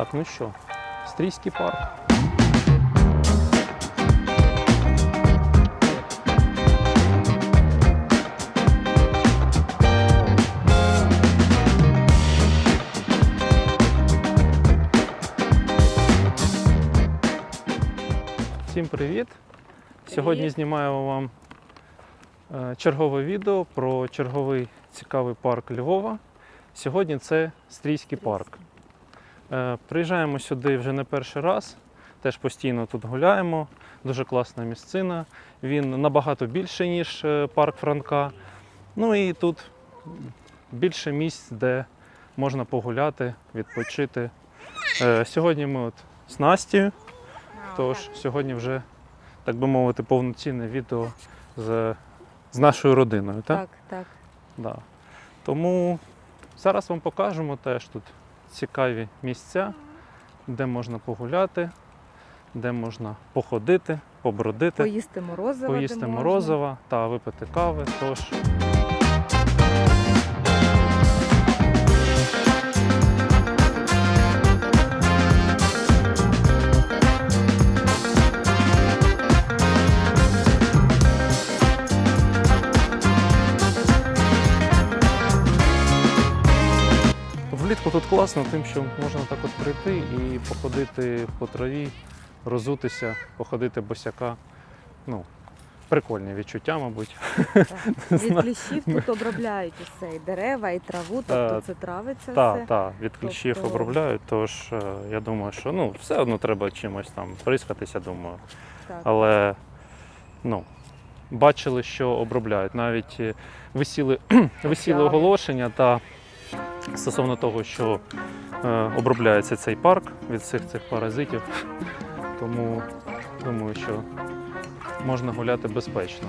Так, ну що, Стрійський парк. Всім привіт! Сьогодні знімаю вам е, чергове відео про черговий цікавий парк Львова. Сьогодні це Стрійський парк. Е, Приїжджаємо сюди вже не перший раз, теж постійно тут гуляємо. Дуже класна місцина. Він набагато більший, ніж е, парк Франка. Ну і тут більше місць, де можна погуляти, відпочити. Е, Сьогодні ми от з Настю. Тож сьогодні вже, так би мовити, повноцінне відео з, з нашою родиною. Так? Так, так. Да. Тому зараз вам покажемо теж тут цікаві місця, де можна погуляти, де можна походити, побродити, Поїсти морозива, поїсти морозива та випити кави. Тож Влітку тут класно, тим, що можна так от прийти і походити по траві, розутися, походити босяка. Ну, прикольне відчуття, мабуть. Від кліщів тут обробляють усе, і дерева, і траву, тобто це травиться Так, все. так, від кліщів Тобто- обробляють, тож е, я думаю, що ну, все одно треба чимось там прискатися, думаю. Так. Але ну, бачили, що обробляють. Навіть е, висіли, висіли оголошення та стосовно того, що е, обробляється цей парк від всіх цих паразитів. Тому думаю, що можна гуляти безпечно.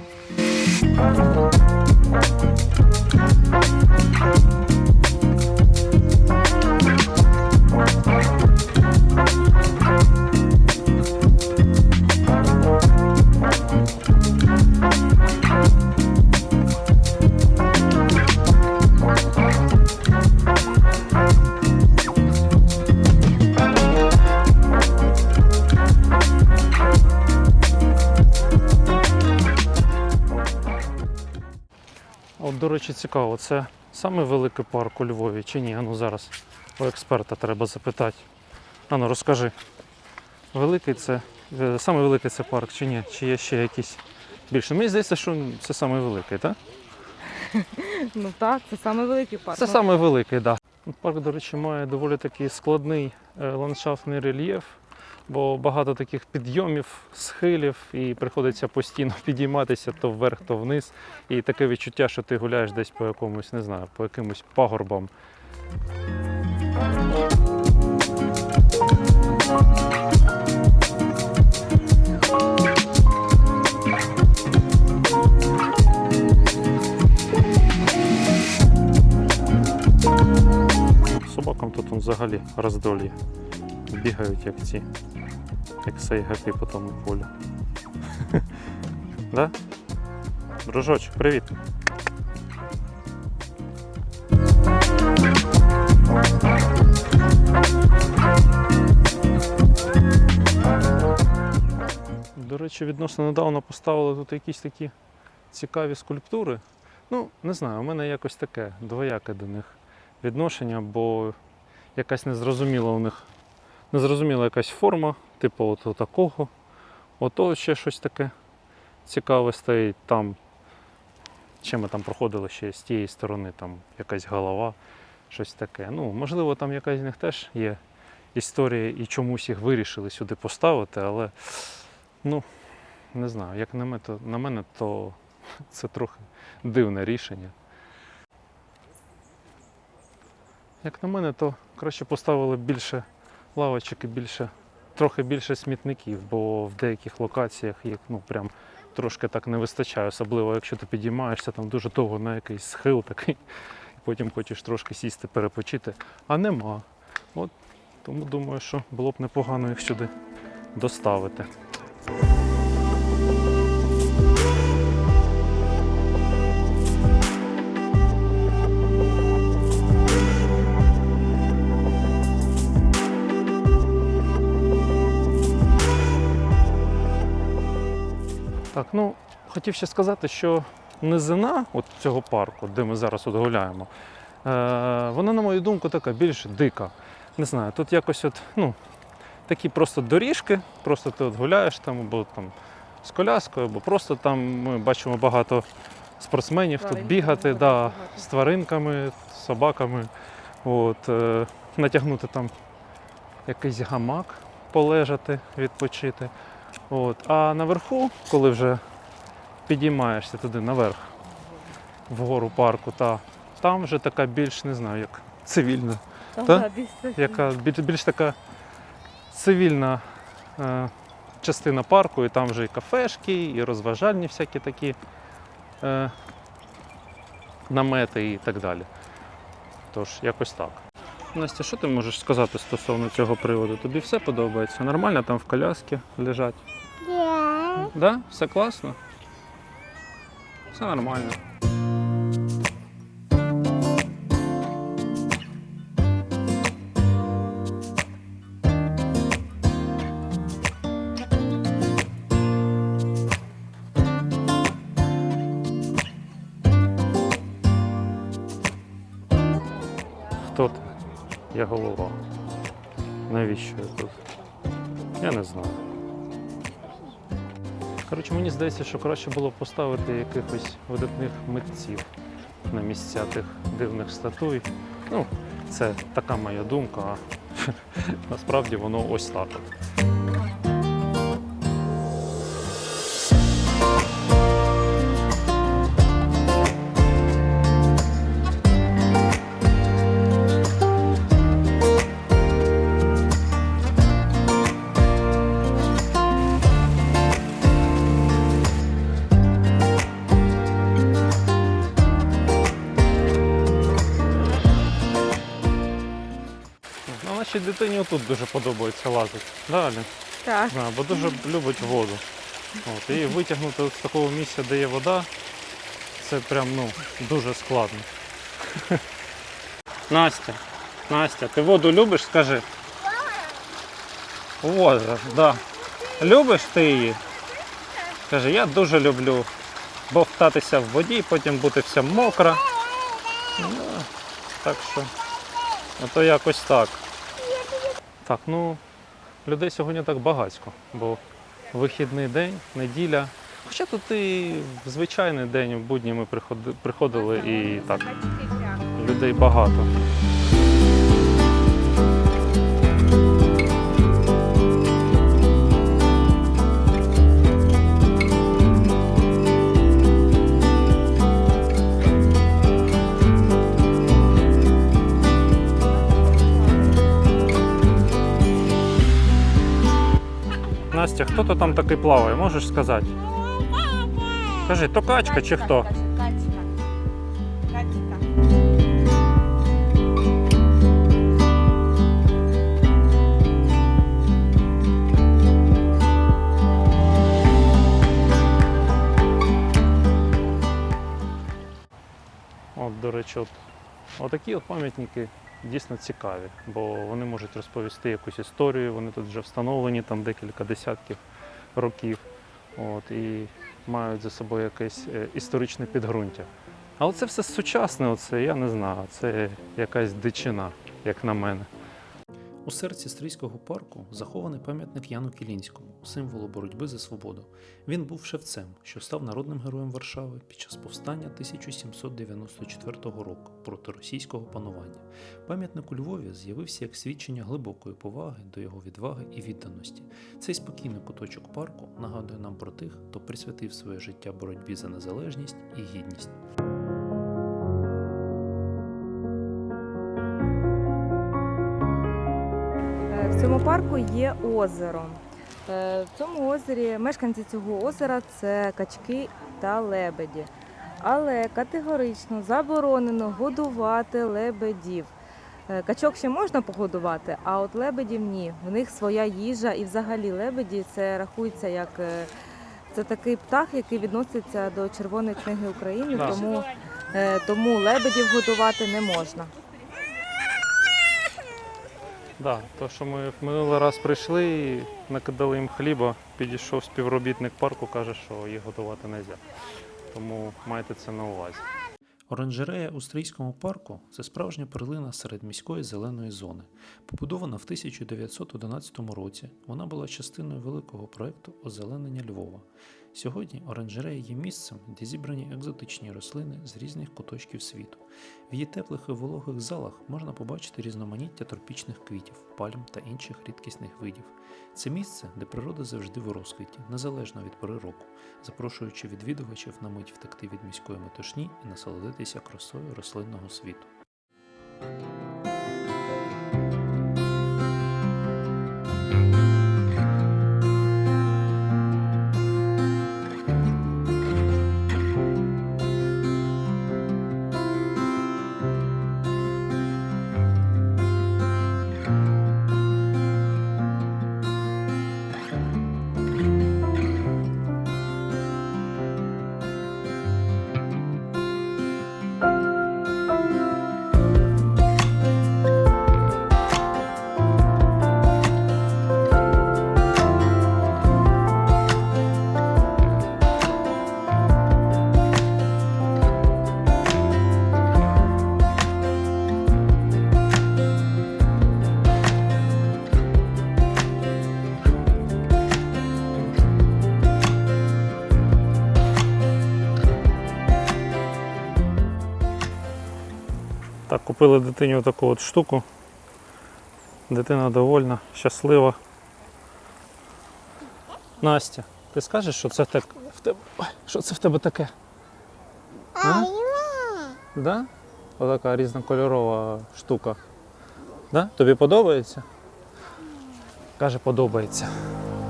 Цікаво, це самий великий парк у Львові чи ні? Ану зараз у експерта треба запитати. Ану, розкажи. Великий це. е, Самий великий це парк чи ні? Чи є ще якісь більше? Мені здається, що це самий великий, так? Ну так, це саме великий парк. Це Ну, самий великий, так. Да. Парк, до речі, має доволі такий складний е, ландшафтний рельєф, бо багато таких підйомів, схилів, і приходиться постійно підійматися то вверх, то вниз. І таке відчуття, що ти гуляєш десь по якомусь, не знаю, по якимось пагорбам. Собакам тут взагалі роздолі. Бігають як ці, як сайгаки по тому полю. да? Дружочок, привіт. До речі, відносно недавно поставили тут якісь такі цікаві скульптури. Ну, не знаю, у мене якось таке двояке до них відношення, бо якась незрозуміла у них незрозуміла якась форма, типу от такого. Ото ще щось таке цікаве стоїть там. Ще ми там проходили ще з тієї сторони, там якась голова, щось таке. Ну, можливо, там якась з них теж є історія і чомусь їх вирішили сюди поставити, але ну, не знаю, як на мене, то, на мене, то це трохи дивне рішення. Як на мене, то краще поставили більше лавочок і більше, трохи більше смітників, бо в деяких локаціях їх ну, прям трошки так не вистачає, особливо якщо ти підіймаєшся там дуже довго на якийсь схил такий, і потім хочеш трошки сісти, перепочити, а нема. От, тому думаю, що було б непогано їх сюди доставити. Так, ну хотів ще сказати, що низина от цього парку, де ми зараз от гуляємо, е, вона, на мою думку, така більш дика. Не знаю, тут якось от, ну, такі просто доріжки, просто ти от гуляєш там, або там з коляскою, або просто там ми бачимо багато спортсменів тут бігати, да, багато. з тваринками, з собаками. От, е, натягнути там якийсь гамак, полежати, відпочити. От. А наверху, коли вже підіймаєшся туди наверх, вгору парку, та, там вже така більш, не знаю, як цивільна, Та? більш яка більш, більш така цивільна е, частина парку, і там вже і кафешки, і розважальні всякі такі е, намети і так далі. Тож, якось так. Настя, що ти можеш сказати стосовно цього приводу? Тобі все подобається? Нормально там в коляскі лежать? Да? Все класно? Все нормально. Хто ти? Я голова. Навіщо я тут? Коротше, мені здається, що краще було поставити якихось видатних митців на місця тих дивних статуй. Ну, це така моя думка, а насправді воно ось так. От. Ну, нашій дитині отут дуже подобається лазити. Далі. Так. Да, бо дуже любить воду. От, і витягнути з такого місця, де є вода, це прям ну, дуже складно. Настя, Настя, ти воду любиш, скажи? Озеро, да. Любиш ти її? Каже, я дуже люблю бовтатися в воді, потім бути вся мокра. Ну, так що, ото якось так. Так, ну, людей сьогодні так багатько, бо вихідний день, неділя. Хоча тут і в звичайний день, в будні ми приходили і так, людей багато. Настя, хто то там такий плаває, можеш сказати? Кажи, то качка чи хто? Качка. Качка. От, до речі, от, отакі от пам'ятники дійсно цікаві, бо вони можуть розповісти якусь історію, вони тут вже встановлені там декілька десятків років. От, і мають за собою якесь е, історичне підґрунтя. Але це все сучасне, оце, я не знаю, це якась дичина, як на мене. У серці Стрийського парку захований пам'ятник Яну Кілінському, символу боротьби за свободу. Він був шевцем, що став народним героєм Варшави під час повстання 1794 року проти російського панування. Пам'ятник у Львові з'явився як свідчення глибокої поваги до його відваги і відданості. Цей спокійний куточок парку нагадує нам про тих, хто присвятив своє життя боротьбі за незалежність і гідність. В цьому парку є озеро. Е, В цьому озері мешканці цього озера це качки та лебеді. Але категорично заборонено годувати лебедів. Е, Качок ще можна погодувати, а от лебедів ні. В них своя їжа і взагалі лебеді це рахується як е, це такий птах, який відноситься до Червоної книги України, тому, тому лебедів годувати не можна. Да, то, що ми в минулий раз прийшли і накидали їм хліба, підійшов співробітник парку, каже, що їх готувати не можна. Тому майте це на увазі. Оранжерея у Стрийському парку це справжня перлина серед міської зеленої зони. Побудована в 1911 році, вона була частиною великого проекту озеленення Львова. Сьогодні оранжерея є місцем, де зібрані екзотичні рослини з різних куточків світу. В її теплих і вологих залах можна побачити різноманіття тропічних квітів, пальм та інших рідкісних видів. Це місце, де природа завжди в розквіті, незалежно від пори року, запрошуючи відвідувачів на мить втекти від міської метушні і насолодитися красою рослинного світу. Так, купили дитині таку от штуку. Дитина довольна, щаслива. Настя, ти скажеш, що це так в тебе. Що це в тебе таке? А? Да? Отака різнокольорова штука. Да? Тобі подобається? Каже, подобається.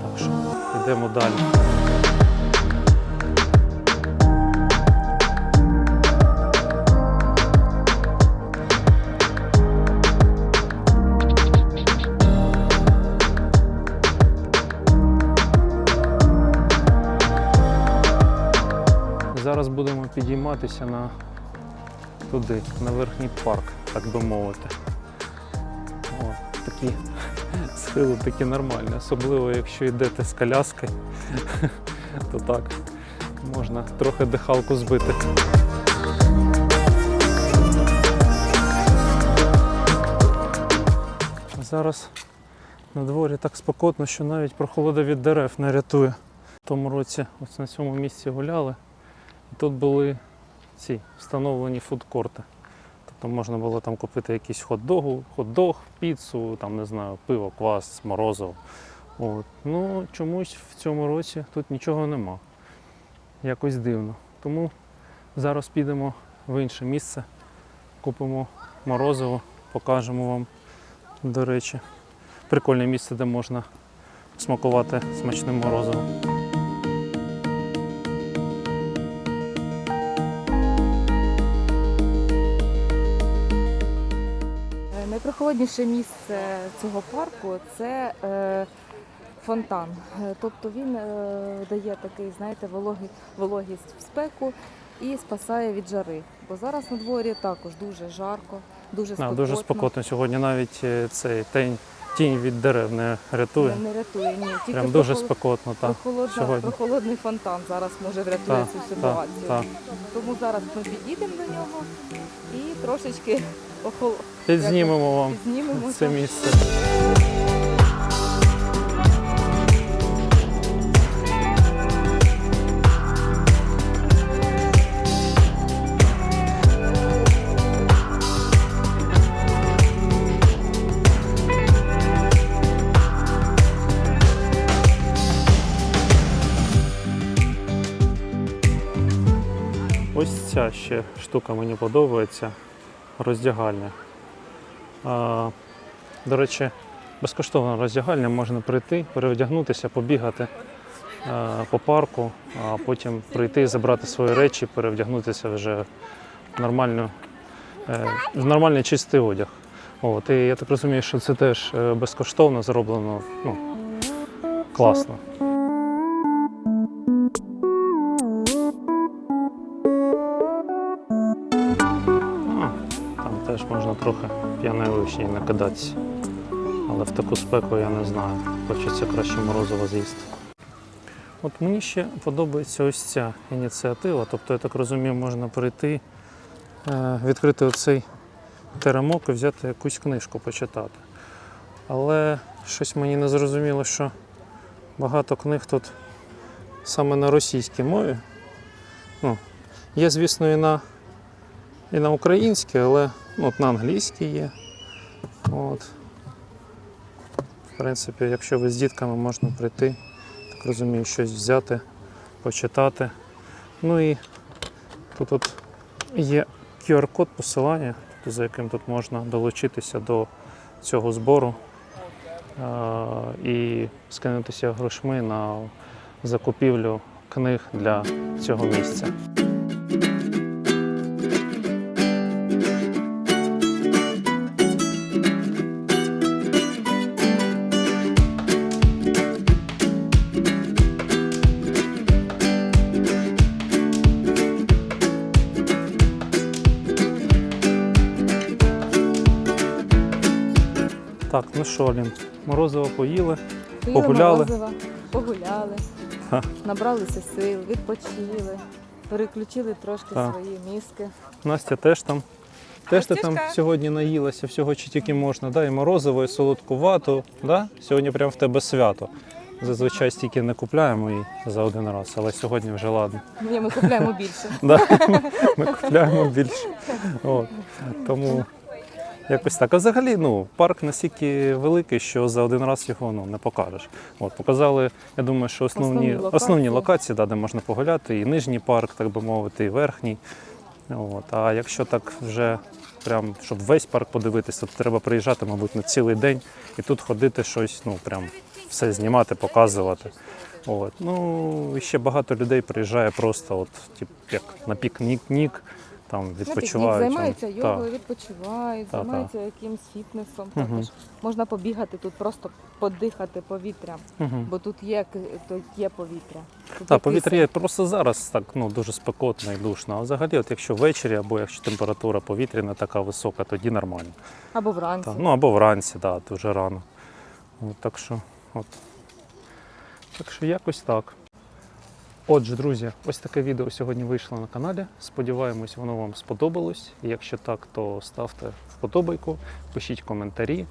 Так що йдемо далі. Зараз будемо підійматися на туди, на верхній парк, так би мовити. О, такі схили такі нормальні, особливо якщо йдете з коляскою, то так можна трохи дихалку збити. Зараз на дворі так спекотно, що навіть прохолода від дерев не рятує. В тому році ось на цьому місці гуляли. Тут були ці встановлені фудкорти. Тобто можна було там купити якийсь хот-догу, хот-дог, піцу, там не знаю, пиво, квас, морозиво. От. Ну, чомусь в цьому році тут нічого нема. Якось дивно. Тому зараз підемо в інше місце, купимо морозиво, покажемо вам, до речі. Прикольне місце, де можна смакувати смачним морозивом. Е, місце цього парку це е, фонтан. Е, Тобто він е, дає такий, знаєте, вологість в спеку і спасає від жари. Бо зараз на дворі також дуже жарко, дуже спекотно. дуже спекотно сьогодні навіть цей тень, тінь від дерев не рятує. Не, не рятує, ні. Тільки Прям дуже прохол- спекотно, так. прохолодна- сьогодні. прохолодний фонтан зараз може врятує цю ситуацію. так. Тому зараз ми підійдемо до нього і трошечки охол... Підзнімемо вам підзнімемо. це місце. Ще штука мені подобається. Роздягальня. А, до речі, безкоштовна роздягальня можна прийти, перевдягнутися, побігати а, по парку, а потім прийти, забрати свої речі, перевдягнутися вже в, нормальну, е, в нормальний чистий одяг. От, і я так розумію, що це теж е, безкоштовно зроблено ну, класно. Трохи п'яної вишні накидатися. Але в таку спеку я не знаю. Хочеться краще морозиво з'їсти. От мені ще подобається ось ця ініціатива. Тобто, я так розумію, можна прийти, е, відкрити оцей теремок і взяти якусь книжку почитати. Але щось мені не зрозуміло, що багато книг тут саме на російській мові. Ну, є, звісно, і на, і на українській, але от на англійській є. От. В принципі, якщо ви з дітками можна прийти, так розумію, щось взяти, почитати. Ну і тут от є QR-код посилання, тобто за яким тут можна долучитися до цього збору і скинутися грошми на закупівлю книг для цього місця. Так, ну що, Лін, морозиво поїли. Поїли Погуляли. морозива, погуляли, Ха. набралися сил, відпочили, переключили трошки Так. свої мізки. Настя теж там. Теж ти там сьогодні наїлася всього, чи тільки можна. Да? І морозиво, і солодку вату. Да? Сьогодні прямо в тебе свято. Зазвичай стільки не купляємо її за один раз, але сьогодні вже ладно. Ні, ми купляємо більше. Да? Ми купляємо більше. От. Тому якось так. А взагалі, ну, парк настільки великий, що за один раз його ну, не покажеш. От, показали, я думаю, що основні, Основні основні локації. локації, да, де можна погуляти, і нижній парк, так би мовити, і верхній. От. А якщо так вже прям, щоб весь парк подивитися, то треба приїжджати, мабуть, на цілий день і тут ходити щось, ну прям все знімати, показувати. От. Ну, і ще багато людей приїжджає просто, от, тип, як на пікнік, там відпочивають. Займаються Там. йогою, відпочивають, Та, та. займаються якимсь фітнесом. Мгм. Також можна побігати тут, просто подихати повітрям, Угу. бо тут є, тут є повітря. Тут Так, повітря є просто зараз так ну, дуже спекотно і душно. А взагалі, от якщо ввечері або якщо температура повітря не така висока, тоді нормально. Або вранці. Так, ну або вранці, да, дуже рано. От, так що, от. Так що якось так. Отже, друзі, ось таке відео сьогодні вийшло на каналі. Сподіваємось, воно вам сподобалось. Якщо так, то ставте вподобайку, пишіть коментарі.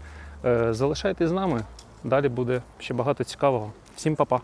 Е, Залишайтесь з нами. Далі буде ще багато цікавого. Всім па-па!